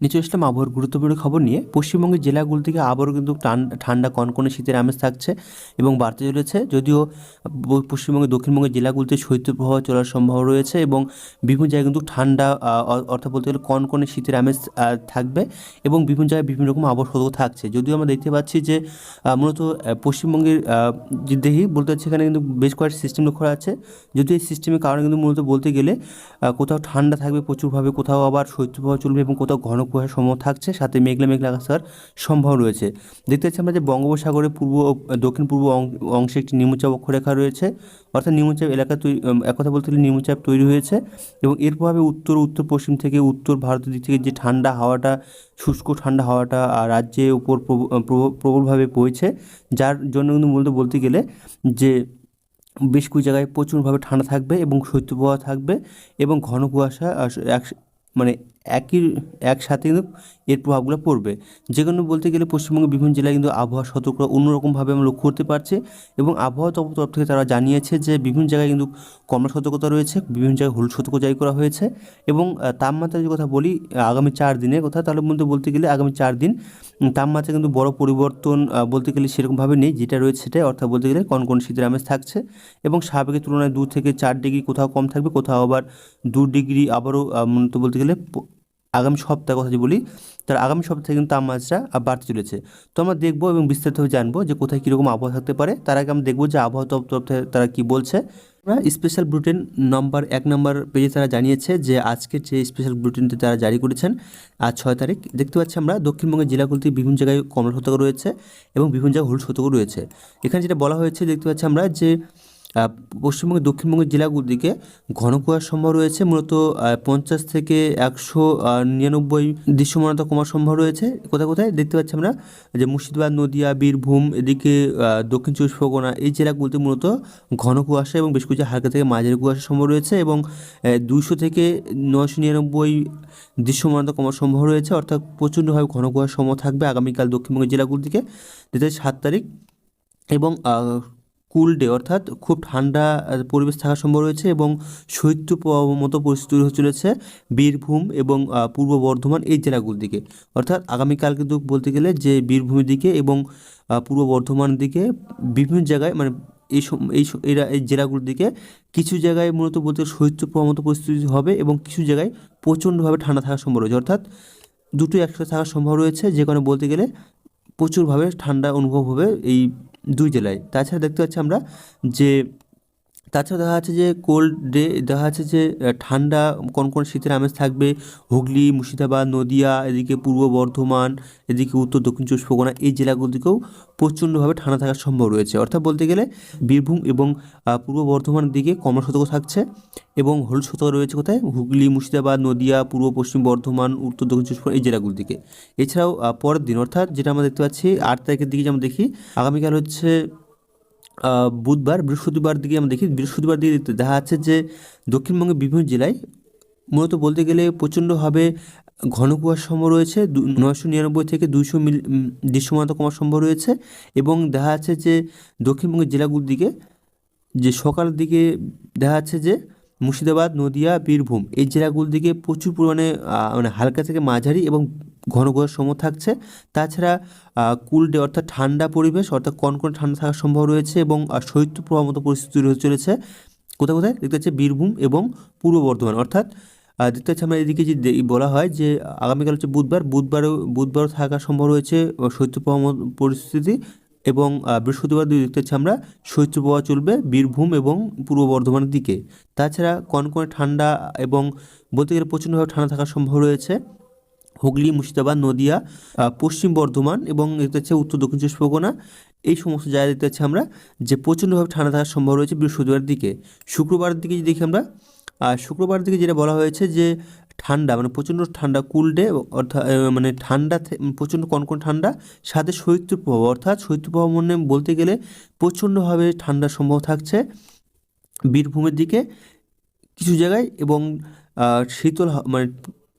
নিচে আসলাম আবহাওয়ার গুরুত্বপূর্ণ খবর নিয়ে পশ্চিমবঙ্গের জেলাগুলো থেকে আবারও কিন্তু ঠান্ডা কনকনে শীতের আমেজ থাকছে এবং বাড়তে চলেছে। যদিও পশ্চিমবঙ্গের দক্ষিণবঙ্গের জেলাগুলোতে শৈত্যপ্রবাহ চলার সম্ভাবনা রয়েছে এবং বিভিন্ন জায়গায় কিন্তু ঠান্ডা অর্থাৎ বলতে গেলে কনকনে শীতের আমেজ থাকবে এবং বিভিন্ন জায়গায় বিভিন্ন রকম আবহাওয়া সতর্ক থাকছে। যদিও আমরা দেখতে পাচ্ছি যে মূলত পশ্চিমবঙ্গের যে দেখি বলতে হচ্ছে এখানে কিন্তু বেশ কয়েকটি সিস্টেম লক্ষ্য আছে যদিও এই সিস্টেমের কারণে কিন্তু মূলত বলতে গেলে কোথাও ঠান্ডা থাকবে প্রচুরভাবে, কোথাও আবার শৈত্যপ্রবাহ চলবে এবং কোথাও ঘন কুয়াশার সম্ভাবনা থাকছে সাথে মেঘলা মেঘলা আসার সম্ভাবনা রয়েছে। দেখতে পাচ্ছি আমরা যে বঙ্গোপসাগরের পূর্ব দক্ষিণ পূর্ব অংশে একটি নিম্নচাপ অক্ষরেখা রয়েছে। অর্থাৎ নিম্নচাপ এলাকা তৈরি এক কথা বলতে গেলে নিম্নচাপ তৈরি হয়েছে এবং এর প্রভাবে উত্তর উত্তর পশ্চিম থেকে উত্তর ভারতের দিক থেকে যে ঠান্ডা হাওয়াটা শুষ্ক ঠান্ডা হাওয়াটা আহ, রাজ্যের উপর প্রব- প্রব- প্রবলভাবে বইছে যার জন্য কিন্তু মূলত বলতে গেলে যে বেশ কিছু জায়গায় প্রচুরভাবে ঠান্ডা থাকবে এবং শৈত্যপ্রবাহ থাকবে এবং ঘন কুয়াশা মানে একই একসাথে কিন্তু এর প্রভাবগুলো পড়বে। যে কোনো বলতে গেলে পশ্চিমবঙ্গের বিভিন্ন জেলায় কিন্তু আবহাওয়া সতর্কতা অন্যরকমভাবে আমরা লক্ষ্য করতে পারছি এবং আবহাওয়া তরফ থেকে তারা জানিয়েছে যে বিভিন্ন জায়গায় কিন্তু কমলা সতর্কতা রয়েছে বিভিন্ন জায়গায় হলুদ সতর্ক জারি করা হয়েছে এবং আহ, তাপমাত্রার যদি কথা বলি আগামী চার দিনের কথা তাহলে মধ্যে বলতে গেলে আগামী চার দিন তাপমাত্রা কিন্তু বড় পরিবর্তন বলতে গেলে সেরকমভাবে নেই যেটা রয়েছে সেটাই অর্থাৎ বলতে গেলে কনকন শীতের আমেজ থাকছে এবং স্বাভাবিকের তুলনায় দু থেকে চার ডিগ্রি কোথাও কম থাকবে কোথাও আবার দু ডিগ্রি আবারও বলতে গেলে আগামী সপ্তাহের কথা যদি বলি তার আগামী সপ্তাহে কিন্তু তাপমাত্রা বাড়তে চলেছে। তো আমরা দেখব এবং বিস্তারিতভাবে জানব যে কোথায় কীরকম আবহাওয়া থাকতে পারে। তার আগে আমরা দেখব যে আবহাওয়া দপ্তর তারা কী বলছে। আমরা স্পেশাল বুলেটিন নম্বর এক নম্বর পেজে তারা জানিয়েছে যে আজকের যে স্পেশাল বুলেটিনটি তারা জারি করেছেন, আজ ছয় তারিখ, দেখতে পাচ্ছি আমরা দক্ষিণবঙ্গের জেলাগুলিতে বিভিন্ন জায়গায় কমলা সতর্ক রয়েছে এবং বিভিন্ন জায়গায় হলুদ সতর্ক রয়েছে। এখানে যেটা বলা হয়েছে, দেখতে পাচ্ছি আমরা যে পশ্চিমবঙ্গের দক্ষিণবঙ্গের জেলাগুলির দিকে ঘন কুয়াশার সম্ভব রয়েছে। মূলত পঞ্চাশ থেকে একশো নিরানব্বই দৃশ্যমানতা কমার সম্ভব রয়েছে। কোথায় কোথায়? দেখতে পাচ্ছি আমরা যে মুর্শিদাবাদ, নদিয়া, বীরভূম, এদিকে দক্ষিণ চব্বিশ পরগনা এই জেলাগুলিতে মূলত ঘন কুয়াশা এবং বেশ কিছু হালকা থেকে মাঝারি কুয়াশা সম্ভব রয়েছে এবং দুইশো থেকে নশো নিরানব্বই দৃশ্যমানতা কমার সম্ভব রয়েছে। অর্থাৎ প্রচণ্ডভাবে ঘন কুয়াশা সম্ভব থাকবে আগামীকাল দক্ষিণবঙ্গের জেলাগুলির দিকে। যেটা সাত তারিখ এবং কুল ডে অর্থাৎ খুব ঠান্ডা পরিবেশ থাকার সম্ভব রয়েছে এবং শৈত্য মতো পরিস্থিতি হতে চলেছে বীরভূম এবং পূর্ব বর্ধমান এই জেলাগুলোর দিকে। অর্থাৎ আগামীকাল কিন্তু বলতে গেলে যে বীরভূমের দিকে এবং পূর্ব বর্ধমানের দিকে বিভিন্ন জায়গায় মানে এই এই এরা, এই জেলাগুলোর দিকে কিছু জায়গায় মূলত বলতে শৈত্য মতো পরিস্থিতি হবে এবং কিছু জায়গায় প্রচণ্ডভাবে ঠান্ডা থাকার সম্ভব রয়েছে। অর্থাৎ দুটোই একসাথে থাকার সম্ভব রয়েছে, যে কারণে বলতে গেলে প্রচুরভাবে ঠান্ডা অনুভব হবে এই দুই জেলায়। তাছাড়া দেখতে পাচ্ছি আমরা যে তাছাড়া দেখা যাচ্ছে যে কোল্ড ডে দেখা যাচ্ছে যে ঠান্ডা কোন কোন শীতের আমেজ থাকবে। হুগলি, মুর্শিদাবাদ, নদিয়া, এদিকে পূর্ব বর্ধমান, এদিকে উত্তর, দক্ষিণ চব্বিশ পরগনা, এই জেলাগুলিতেও প্রচণ্ডভাবে ঠান্ডা থাকার সম্ভব রয়েছে। অর্থাৎ বলতে গেলে বীরভূম এবং পূর্ব বর্ধমানের দিকে কমলা সতর্ক থাকছে এবং হলুদ সতর্ক রয়েছে কোথায়? হুগলি, মুর্শিদাবাদ, নদিয়া, পূর্ব পশ্চিম বর্ধমান, উত্তর, দক্ষিণ চব্বিশ পরগনা, এই জেলাগুলির দিকে। এছাড়াও পরের দিন, অর্থাৎ যেটা আমরা দেখতে পাচ্ছি, আট তারিখের দিকে যেমন দেখি, আগামীকাল হচ্ছে বুধবার, বৃহস্পতিবার দিকে আমরা দেখি, বৃহস্পতিবার দিকে দেখা যাচ্ছে যে দক্ষিণবঙ্গের বিভিন্ন জেলায় মূলত বলতে গেলে প্রচণ্ডভাবে ঘন কুয়াশা সম্ভব রয়েছে। নয়শো নিরানব্বই থেকে দুইশো মিল দৃশ্যমানতা কমার সম্ভব রয়েছে এবং দেখা যাচ্ছে যে দক্ষিণবঙ্গের জেলাগুলির দিকে যে সকালের দিকে দেখা যাচ্ছে যে মুর্শিদাবাদ, নদিয়া, বীরভূম এই জেলাগুলোর দিকে প্রচুর পরিমাণে মানে হালকা থেকে মাঝারি এবং ঘন কুয়াশার সম্ভব থাকছে। তাছাড়া কুল ডে অর্থাৎ ঠান্ডা পরিবেশ অর্থাৎ কনকনে ঠান্ডা থাকার সম্ভব রয়েছে এবং শৈত্য প্রবাহ মতো পরিস্থিতি হতে চলেছে। কোথায় কোথায়? দেখতে পাচ্ছি বীরভূম এবং পূর্ব বর্ধমান। অর্থাৎ দেখতে পাচ্ছি আমরা এদিকে যে বলা হয় যে, আগামীকাল হচ্ছে বুধবার। বুধবারও বুধবারও থাকার সম্ভব রয়েছে শৈত্যপ্রবাহ পরিস্থিতি এবং বৃহস্পতিবার দিকে দেখতে পাচ্ছি আমরা শৈত্যপ্রবাহ চলবে বীরভূম এবং পূর্ব বর্ধমানের দিকে। তাছাড়া কনকনে ঠান্ডা এবং বলতে গেলে প্রচণ্ডভাবে ঠান্ডা থাকার সম্ভব রয়েছে। হুগলি, মুর্শিদাবাদ, নদিয়া পশ্চিম বর্ধমান এবং দেখতে পাচ্ছি উত্তর, দক্ষিণ চব্বিশ পরগনা। এই সমস্ত জায়গায় দেখতে পাচ্ছি আমরা যে প্রচণ্ডভাবে ঠান্ডা থাকার সম্ভব রয়েছে বৃহস্পতিবার দিকে। শুক্রবারের দিকে যদি দেখি আমরা আর শুক্রবার দিকে যেটা বলা হয়েছে যে ঠান্ডা মানে প্রচণ্ড ঠান্ডা, কুল ডে, অর্থাৎ মানে ঠান্ডা প্রচণ্ড কনকন ঠান্ডা, সাথে শৈত্যপ্রবাহ অর্থাৎ শৈত্যপ্রবাহ মানে বলতে গেলে প্রচণ্ডভাবে ঠান্ডা সম্ভব থাকছে বীরভূমের দিকে কিছু জায়গায় এবং শীতল মানে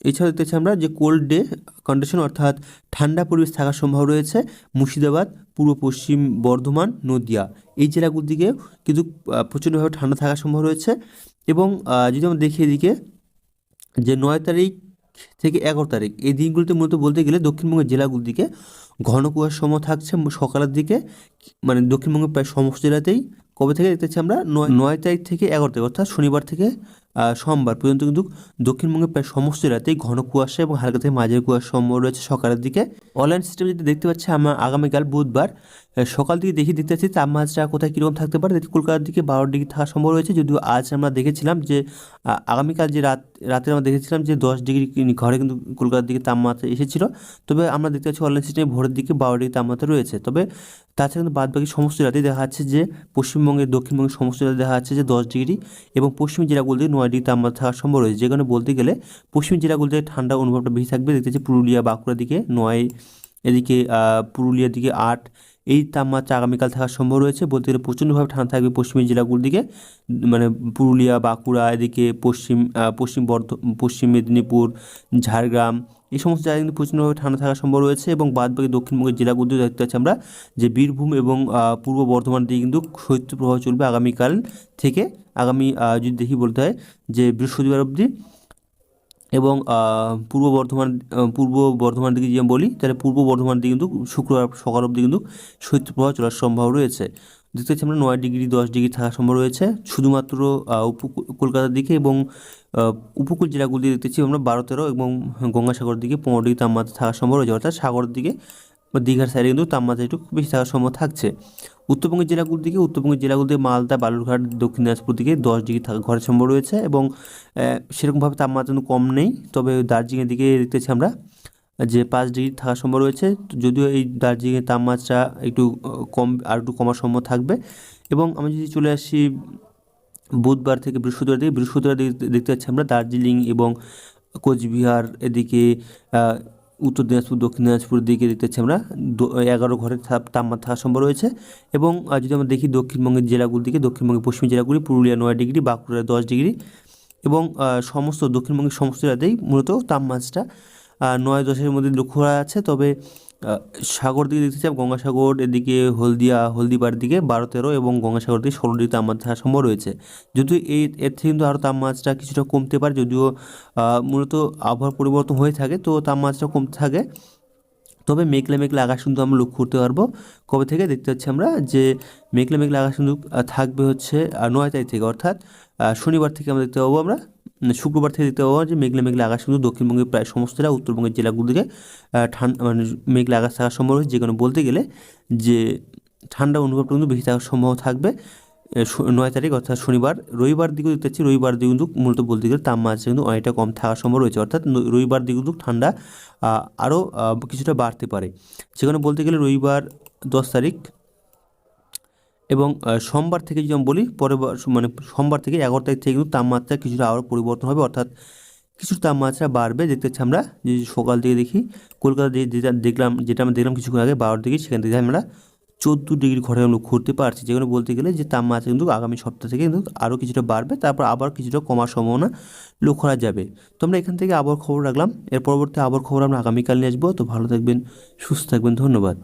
এছাড়া দেখতেছি আমরা যে কোল্ড ডে কন্ডিশন অর্থাৎ ঠান্ডা পরিবেশ থাকার সম্ভব রয়েছে, মুর্শিদাবাদ, পূর্ব পশ্চিম বর্ধমান, নদিয়া। এই জেলাগুলোর দিকে কিন্তু প্রচণ্ডভাবে ঠান্ডা থাকার সম্ভব রয়েছে এবং যদি আমরা দেখি এদিকে যে নয় তারিখ থেকে এগারো তারিখ, এই দিনগুলিতে মূলত বলতে গেলে দক্ষিণবঙ্গের জেলাগুলিতে ঘন কুয়াশার সময় থাকছে সকালের দিকে মানে দক্ষিণবঙ্গের প্রায় সমস্ত জেলাতেই। কবে থেকে দেখতে আমরা? নয় নয় তারিখ থেকে এগারো তারিখ, অর্থাৎ শনিবার থেকে সোমবার পর্যন্ত কিন্তু দক্ষিণবঙ্গের প্রায় সমস্ত জেলাতেই ঘন কুয়াশা এবং হালকা থেকে মাঝের কুয়াশা সম্ভব রয়েছে সকালের দিকে। অনলাইন সিস্টেম যেটা দেখতে পাচ্ছি, আমরা আগামীকাল বুধবার সকাল থেকে দেখি দেখতে পাচ্ছি তাপমাত্রা কোথায় কীরকম থাকতে পারে। কলকাতার দিকে বারো ডিগ্রি থাকা সম্ভব রয়েছে। যদিও আজ আমরা দেখেছিলাম যে আগামীকাল যে রাত, রাতে আমরা দেখেছিলাম যে দশ ডিগ্রি ঘরে কিন্তু কলকাতার দিকে তাপমাত্রা এসেছিল। তবে আমরা দেখতে পাচ্ছি অনলাইন সিস্টেমে ভোরের দিকে বারো ডিগ্রি তাপমাত্রা রয়েছে। তবে তাছাড়া কিন্তু বাদ বাকি সমস্ত রাতেই দেখা যাচ্ছে যে, পশ্চিমবঙ্গের দক্ষিণবঙ্গের সমস্ত রাতে দেখা যাচ্ছে যে দশ ডিগ্রি এবং পশ্চিম জেলাগুলিতে নয় ডিগ্রি তাপমাত্রা সম্ভব রয়েছে। যে কারণে বলতে গেলে পশ্চিম জেলাগুলিতে ঠান্ডা অনুভবটা বেশি থাকবে। দেখতে পাচ্ছি পুরুলিয়া বাঁকুড়ার দিকে, নয় এদিকে পুরুলিয়ার দিকে আট এই তাপমাত্রা আগামীকাল থাকার সম্ভব রয়েছে। বলতে গেলে প্রচণ্ডভাবে ঠান্ডা থাকবে পশ্চিমের জেলাগুলির দিকে। মানে পুরুলিয়া, বাঁকুড়া, এদিকে পশ্চিম পশ্চিম বর্ধ, পশ্চিম মেদিনীপুর, ঝাড়গ্রাম, এই সমস্ত জায়গায় কিন্তু প্রচণ্ডভাবে ঠান্ডা থাকার সম্ভব রয়েছে এবং বাদ বাকি দক্ষিণবঙ্গের জেলাগুলিতে দেখতে পাচ্ছি আমরা যে বীরভূম এবং পূর্ব বর্ধমান দিকে কিন্তু শৈত্যপ্রবাহ চলবে আগামীকাল থেকে। আগামী যদি দেখি বলতে হয় যে বৃহস্পতিবার অবধি এবং পূর্ব বর্ধমান পূর্ব বর্ধমান দিকে যে বলি, তাহলে পূর্ব বর্ধমান দিকে কিন্তু শুক্রবার সকাল অবধি কিন্তু শৈত্যপ্রবাহ চলার সম্ভব রয়েছে। দেখতে পাচ্ছি আমরা নয় ডিগ্রি, দশ ডিগ্রি থাকার সম্ভব রয়েছে। শুধুমাত্র কলকাতার দিকে এবং উপকূল জেলাগুলি দেখতেছি আমরা বারো তেরো এবং গঙ্গাসাগর দিকে পনেরো ডিগ্রি তাপমাত্রা থাকার সম্ভব রয়েছে। অর্থাৎ সাগরের দিকে বা দীঘার সাইডে কিন্তু তাপমাত্রা একটু বেশি থাকার সম্ভব থাকছে। উত্তরবঙ্গের জেলাগুলির দিকে, উত্তরবঙ্গের জেলাগুলিতে মালদা, বালুরঘাট, দক্ষিণ দিনাজপুর দিকে দশ ডিগ্রি থাকা ঘরের সম্ভব রয়েছে এবং সেরকমভাবে তাপমাত্রা কিন্তু কম নেই। তবে দার্জিলিংয়ের দিকে দেখতেছি আমরা, যে পাঁচ ডিগ্রি থাকার সম্ভব রয়েছে। যদিও এই দার্জিলিংয়ের তাপমাত্রা একটু কম, আর একটু কমার সম্ভব থাকবে। এবং আমি যদি চলে আসি বুধবার থেকে বৃহস্পতিবার দিকে বৃহস্পতিবার দিকে দেখতে পাচ্ছি আমরা দার্জিলিং এবং কোচবিহার এদিকে উত্তর দিনাজপুর দক্ষিণ দিনাজপুর দিকে দেখতে পাচ্ছি আমরা এগারো ঘরের তাপ- তাপমাত্রা থাকা সম্ভব রয়েছে এবং যদি আমরা দেখি দক্ষিণবঙ্গের জেলাগুলির দিকে দক্ষিণবঙ্গের পশ্চিম জেলাগুলি পুরুলিয়া নয় ডিগ্রি বাঁকুড়া দশ ডিগ্রি এবং সমস্ত দক্ষিণবঙ্গের সমস্ত জেলাতেই মূলত তাপমাত্রা আহ, নয় দশের মধ্যে লক্ষ্য করা যাচ্ছে তবে সাগর দিকে দেখতে চাই, গঙ্গাসাগর এদিকে হলদিয়া, হলদিবার দিকে বারো তেরো এবং গঙ্গাসাগর দিকে ষোলো ডিগ্রি তাপমাত্রা সম্ভব রয়েছে। যদিও এই এর থেকে কিন্তু আরও তাপমাত্রা কিছুটা কমতে পারে, যদিও মূলত আবহাওয়ার পরিবর্তন হয়ে থাকে, তো তাপমাত্রা কমতে থাকে। তবে মেঘলা মেঘলা আকাশ কিন্তু আমরা লক্ষ্য করতে পারব। কবে থেকে দেখতে পাচ্ছি আমরা যে, মেঘলা মেঘলা আকাশ কিন্তু থাকবে হচ্ছে নয় তারিখ থেকে, অর্থাৎ শনিবার থেকে আমরা দেখতে পাবো আমরা শুক্রবার থেকে দেখতে পাবো যে মেঘলা মেঘলা আকাশ কিন্তু দক্ষিণবঙ্গের প্রায় সমস্ত জেলা উত্তরবঙ্গের জেলাগুলিকে ঠান্ডা মানে মেঘলা আকাশ থাকার সম্ভব রয়েছে। যেখানে বলতে গেলে যে ঠান্ডা অনুভবটা কিন্তু বেশি থাকার সম্ভব থাকবে নয় তারিখ অর্থাৎ শনিবার। রবিবার দিকেও দেখতে পাচ্ছি রবিবার দিকে কিন্তু মূলত বলতে গেলে তাপমাত্রা কিন্তু অনেকটা কম থাকার সম্ভব রয়েছে। অর্থাৎ রবিবার দিকে কিন্তু ঠান্ডা আরও কিছুটা বাড়তে পারে। সেখানে বলতে গেলে রবিবার দশ তারিখ এবং সোমবার থেকে যদি আমি বলি পরে মানে সোমবার থেকে এগারো তারিখ থেকে কিন্তু তাপমাত্রা কিছুটা আরও পরিবর্তন হবে, অর্থাৎ কিছু তাপমাত্রা বাড়বে। দেখতে পাচ্ছি আমরা যে সকাল থেকে দেখি, কলকাতা যেটা দেখলাম, যেটা আমরা দেখলাম কিছুক্ষণ আগে বারোর দিকে সেখান থেকে আমরা চোদ্দ ডিগ্রি ঘরে আমরা করতে পারছি। যেখানে বলতে গেলে যে তাপমাত্রা কিন্তু আগামী সপ্তাহ থেকে কিন্তু আরও কিছুটা বাড়বে, তারপর আবার কিছুটা কমার সম্ভাবনা লক্ষ্য করা যাবে। তো আমরা এখান থেকে আবার খবর রাখলাম। এর পরবর্তী আবার খবর আমরা আগামীকাল নিয়ে আসব। তো ভালো থাকবেন, সুস্থ থাকবেন, ধন্যবাদ।